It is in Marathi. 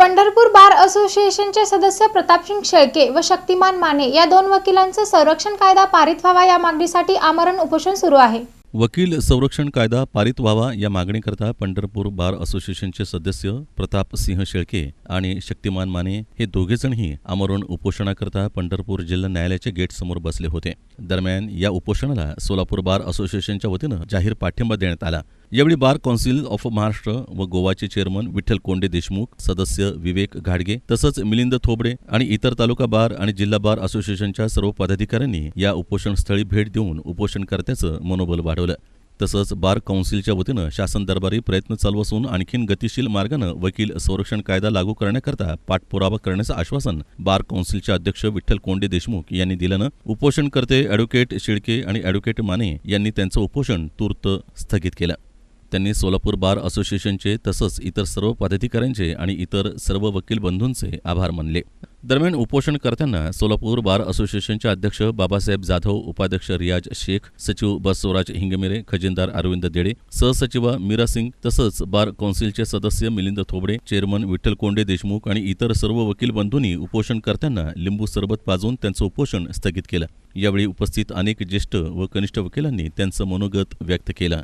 पंढरपूर बार असोसिएशनचे सदस्य प्रतापसिंग शेळके व शक्तिमान माने या दोन वकिलांचं संरक्षण कायदा पारित व्हावा या मागणीसाठी आमरण उपोषण सुरू आहे. वकील संरक्षण कायदा पारित व्हावा या मागणीकरता पंढरपूर बार असोसिएशनचे सदस्य प्रताप सिंह शेळके आणि शक्तिमान माने हे दोघेजणही आमरण उपोषणाकरता पंढरपूर जिल्हा न्यायालयाच्या गेट समोर बसले होते. दरम्यान या उपोषणाला सोलापूर बार असोसिएशनच्या वतीनं जाहीर पाठिंबा देण्यात आला. यावेळी बार कौन्सिल ऑफ महाराष्ट्र व गोवाचे चेअरमन विठ्ठल कोंडे देशमुख सदस्य विवेक घाडगे तसंच मिलिंद थोबडे आणि इतर तालुका बार आणि जिल्हा बार असोसिएशनच्या सर्व पदाधिकाऱ्यांनी या उपोषणस्थळी भेट देऊन उपोषणकर्त्याचं मनोबल वाढवलं. तसंच बार कौन्सिलच्या वतीनं शासन दरबारी प्रयत्न चालू असून आणखीन गतिशील मार्गानं वकील संरक्षण कायदा लागू करण्याकरता पाठपुरावा करण्याचं आश्वासन बार कौन्सिलचे अध्यक्ष विठ्ठल कोंडे देशमुख यांनी दिल्यानं उपोषणकर्ते अॅडव्होकेट शेळके आणि अॅडव्होकेट माने यांनी त्यांचं उपोषण तूर्त स्थगित केलं. त्यांनी सोलापूर बार असोसिएशनचे तसंच इतर सर्व पदाधिकाऱ्यांचे आणि इतर सर्व वकील बंधूंचे आभार मानले. दरम्यान उपोषणकर्त्यांना सोलापूर बार असोसिएशनचे अध्यक्ष बाबासाहेब जाधव उपाध्यक्ष रियाज शेख सचिव बसवराज हिंगमिरे खजिनदार अरविंद देडे सहसचिवा मीरा सिंग तसंच बार कौन्सिलचे सदस्य मिलिंद थोबडे चेअरमन विठ्ठल कोंडे देशमुख आणि इतर सर्व वकील बंधूंनी उपोषणकर्त्यांना लिंबू सरबत पाजून त्यांचं उपोषण स्थगित केलं. यावेळी उपस्थित अनेक ज्येष्ठ व कनिष्ठ वकिलांनी त्यांचं मनोगत व्यक्त केलं.